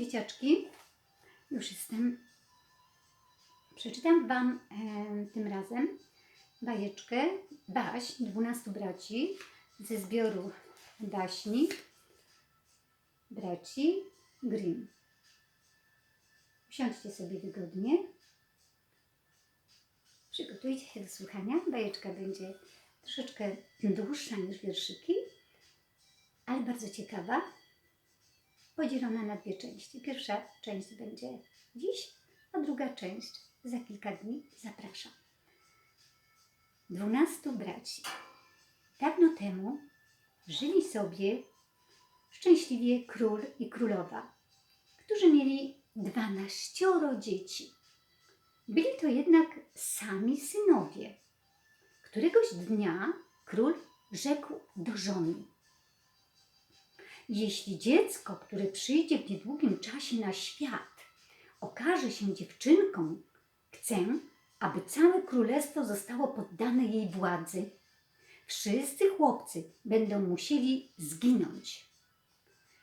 dzieciaczki. Już jestem. Przeczytam Wam e, tym razem bajeczkę Baś 12 braci ze zbioru baśni braci Grimm. Usiądźcie sobie wygodnie. Przygotujcie się do słuchania. Bajeczka będzie troszeczkę dłuższa niż wierszyki, ale bardzo ciekawa. Podzielona na dwie części. Pierwsza część będzie dziś, a druga część za kilka dni. Zapraszam. Dwunastu braci. Dawno temu żyli sobie szczęśliwie król i królowa, którzy mieli dwanaścioro dzieci. Byli to jednak sami synowie. Któregoś dnia król rzekł do żony: Jeśli dziecko, które przyjdzie w niedługim czasie na świat, okaże się dziewczynką, chcę, aby całe królestwo zostało poddane jej władzy. Wszyscy chłopcy będą musieli zginąć.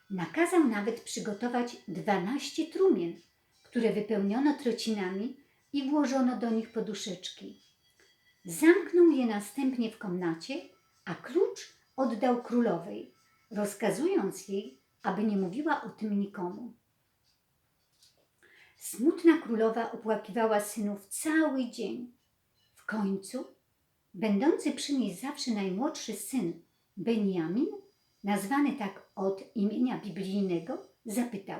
Nakazał nawet przygotować dwanaście trumien, które wypełniono trocinami i włożono do nich poduszeczki. Zamknął je następnie w komnacie, a klucz oddał królowej, rozkazując jej, aby nie mówiła o tym nikomu. Smutna królowa opłakiwała synów cały dzień. W końcu, będący przy niej zawsze najmłodszy syn, Benjamin, nazwany tak od imienia biblijnego, zapytał: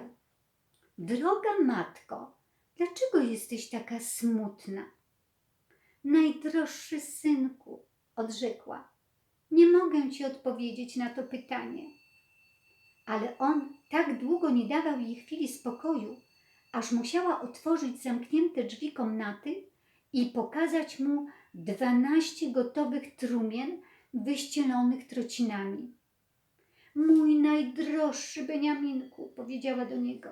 Droga matko, dlaczego jesteś taka smutna? Najdroższy synku, odrzekła, nie mogę ci odpowiedzieć na to pytanie. Ale on tak długo nie dawał jej chwili spokoju, aż musiała otworzyć zamknięte drzwi komnaty i pokazać mu dwanaście gotowych trumien wyścielonych trocinami. Mój najdroższy Beniaminku, powiedziała do niego,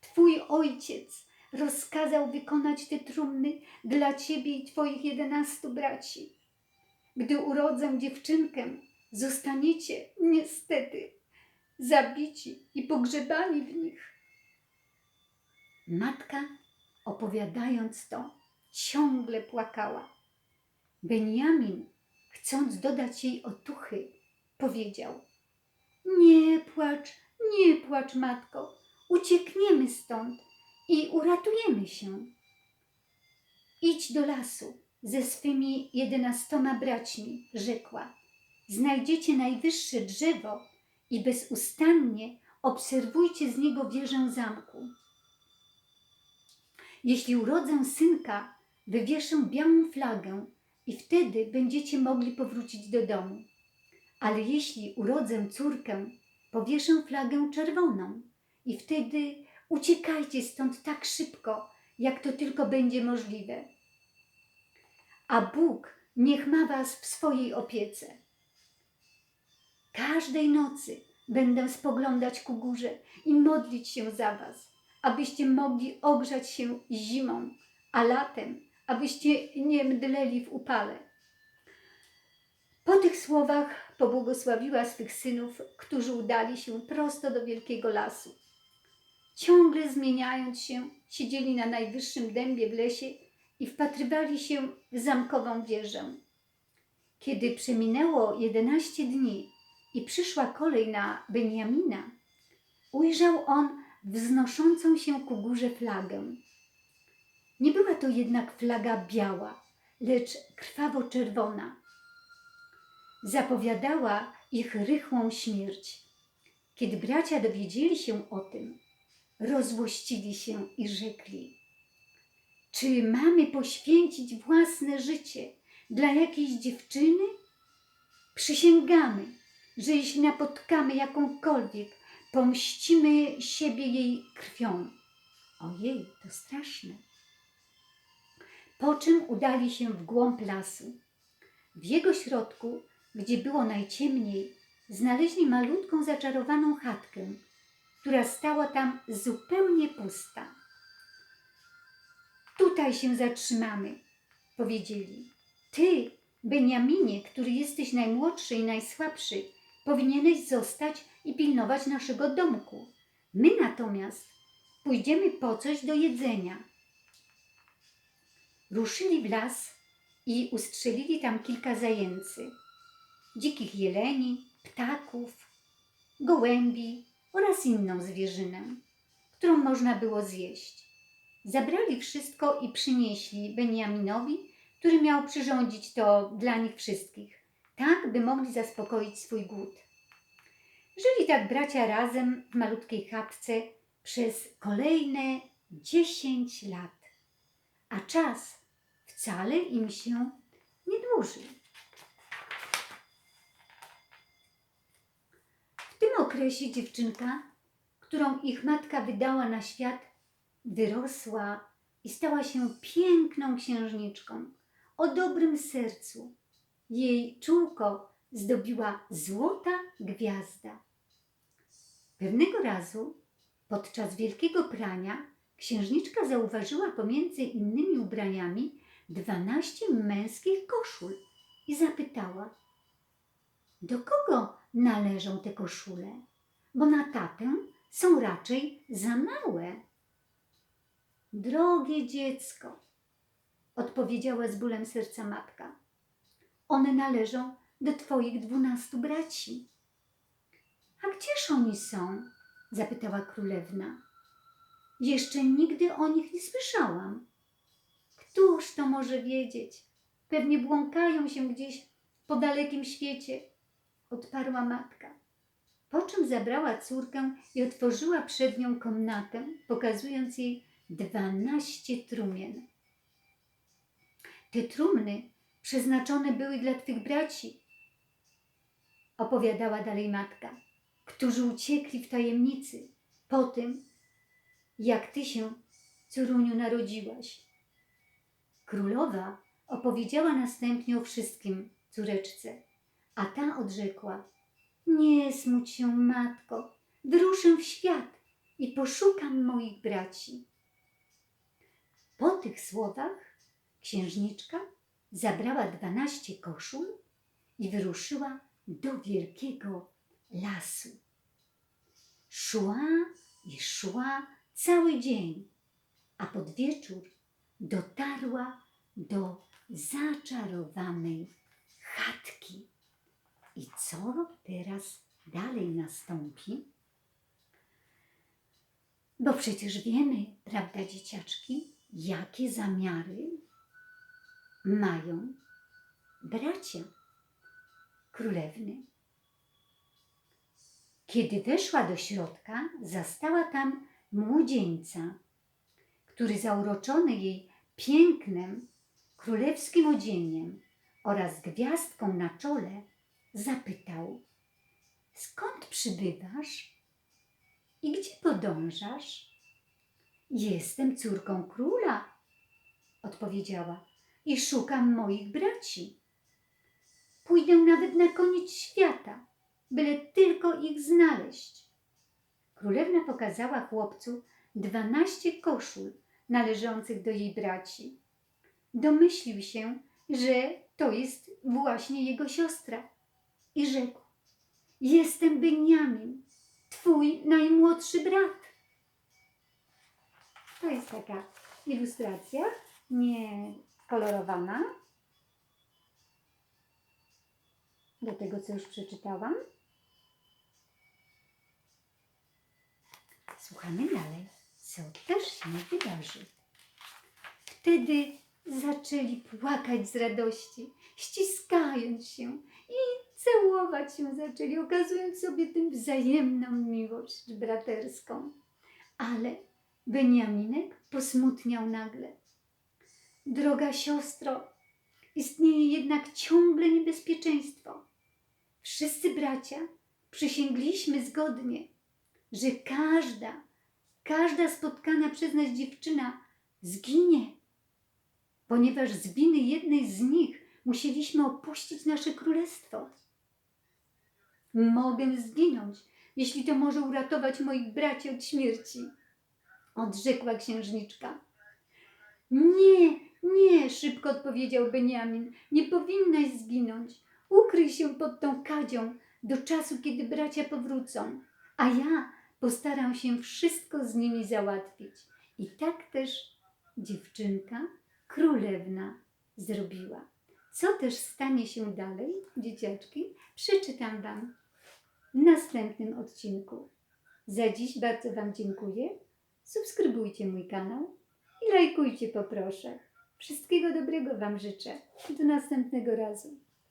twój ojciec rozkazał wykonać te trumny dla ciebie i twoich jedenastu braci. Gdy urodzę dziewczynkę, zostaniecie niestety zabici i pogrzebani w nich. Matka, opowiadając to, ciągle płakała. Benjamin, chcąc dodać jej otuchy, powiedział: Nie płacz, nie płacz, matko, uciekniemy stąd i uratujemy się. Idź do lasu ze swymi jedenastoma braćmi, rzekła. Znajdziecie najwyższe drzewo i bezustannie obserwujcie z niego wieżę zamku. Jeśli urodzę synka, wywieszę białą flagę i wtedy będziecie mogli powrócić do domu. Ale jeśli urodzę córkę, powieszę flagę czerwoną i wtedy uciekajcie stąd tak szybko, jak to tylko będzie możliwe. A Bóg niech ma was w swojej opiece. Każdej nocy będę spoglądać ku górze i modlić się za was, abyście mogli ogrzać się zimą, a latem, abyście nie mdleli w upale. Po tych słowach pobłogosławiła swych synów, którzy udali się prosto do wielkiego lasu. Ciągle zmieniając się, siedzieli na najwyższym dębie w lesie i wpatrywali się w zamkową wieżę. Kiedy przeminęło jedenaście dni i przyszła kolej na Beniamina, ujrzał on wznoszącą się ku górze flagę. Nie była to jednak flaga biała, lecz krwawo-czerwona. Zapowiadała ich rychłą śmierć. Kiedy bracia dowiedzieli się o tym, rozłościli się i rzekli: Czy mamy poświęcić własne życie dla jakiejś dziewczyny? Przysięgamy, że jeśli napotkamy jakąkolwiek, pomścimy siebie jej krwią. Ojej, to straszne. Po czym udali się w głąb lasu. W jego środku, gdzie było najciemniej, znaleźli malutką zaczarowaną chatkę, która stała tam zupełnie pusta. Tutaj się zatrzymamy, powiedzieli. Ty, Beniaminie, który jesteś najmłodszy i najsłabszy, powinieneś zostać i pilnować naszego domku. My natomiast pójdziemy po coś do jedzenia. Ruszyli w las i ustrzelili tam kilka zajęcy, dzikich jeleni, ptaków, gołębi oraz inną zwierzynę, którą można było zjeść. Zabrali wszystko i przynieśli Beniaminowi, który miał przyrządzić to dla nich wszystkich, tak by mogli zaspokoić swój głód. Żyli tak bracia razem w malutkiej chatce przez kolejne dziesięć lat, a czas wcale im się nie dłużył. W tym okresie dziewczynka, którą ich matka wydała na świat, wyrosła i stała się piękną księżniczką o dobrym sercu. Jej czółko zdobiła złota gwiazda. Pewnego razu, podczas wielkiego prania, księżniczka zauważyła pomiędzy innymi ubraniami dwanaście męskich koszul i zapytała: Do kogo należą te koszule? Bo na tatę są raczej za małe. Drogie dziecko, odpowiedziała z bólem serca matka, one należą do twoich dwunastu braci. A gdzież oni są? zapytała królewna. Jeszcze nigdy o nich nie słyszałam. Któż to może wiedzieć? Pewnie błąkają się gdzieś po dalekim świecie, odparła matka. Po czym zabrała córkę i otworzyła przed nią komnatę, pokazując jej dwanaście trumien. Te trumny przeznaczone były dla twych braci, opowiadała dalej matka, którzy uciekli w tajemnicy po tym, jak ty się, córuniu, narodziłaś. Królowa opowiedziała następnie o wszystkim córeczce, a ta odrzekła: Nie smuć się, matko, wyruszę w świat i poszukam moich braci. Po tych słowach księżniczka zabrała dwanaście koszul i wyruszyła do wielkiego lasu. Szła i szła cały dzień, a pod wieczór dotarła do zaczarowanej chatki. I co teraz dalej nastąpi? Bo przecież wiemy, prawda, dzieciaczki, jakie zamiary mają bracia królewny. Kiedy weszła do środka, zastała tam młodzieńca, który zauroczony jej pięknem, królewskim odzieniem oraz gwiazdką na czole, zapytał: Skąd przybywasz i gdzie podążasz? Jestem córką króla, odpowiedziała, i szukam moich braci. Pójdę nawet na koniec świata, byle tylko ich znaleźć. Królewna pokazała chłopcu dwanaście koszul należących do jej braci. Domyślił się, że to jest właśnie jego siostra i rzekł: Jestem Beniamin, twój najmłodszy brat. Jest taka ilustracja, nie kolorowana, do tego, co już przeczytałam. Słuchamy dalej, co też się wydarzy. Wtedy zaczęli płakać z radości, ściskając się i całować się zaczęli, okazując sobie tym wzajemną miłość braterską. Ale Beniaminek posmutniał nagle. Droga siostro, istnieje jednak ciągle niebezpieczeństwo. Wszyscy bracia przysięgliśmy zgodnie, że każda, każda spotkana przez nas dziewczyna zginie, ponieważ z winy jednej z nich musieliśmy opuścić nasze królestwo. Mogę zginąć, jeśli to może uratować moich braci od śmierci, odrzekła księżniczka. Nie, nie, szybko odpowiedział Beniamin, nie powinnaś zginąć. Ukryj się pod tą kadzią do czasu, kiedy bracia powrócą, a ja Postaram się wszystko z nimi załatwić. I tak też dziewczynka królewna zrobiła. Co też stanie się dalej, dzieciaczki, przeczytam Wam w następnym odcinku. Za dziś bardzo Wam dziękuję. Subskrybujcie mój kanał i lajkujcie poproszę. Wszystkiego dobrego Wam życzę. Do następnego razu.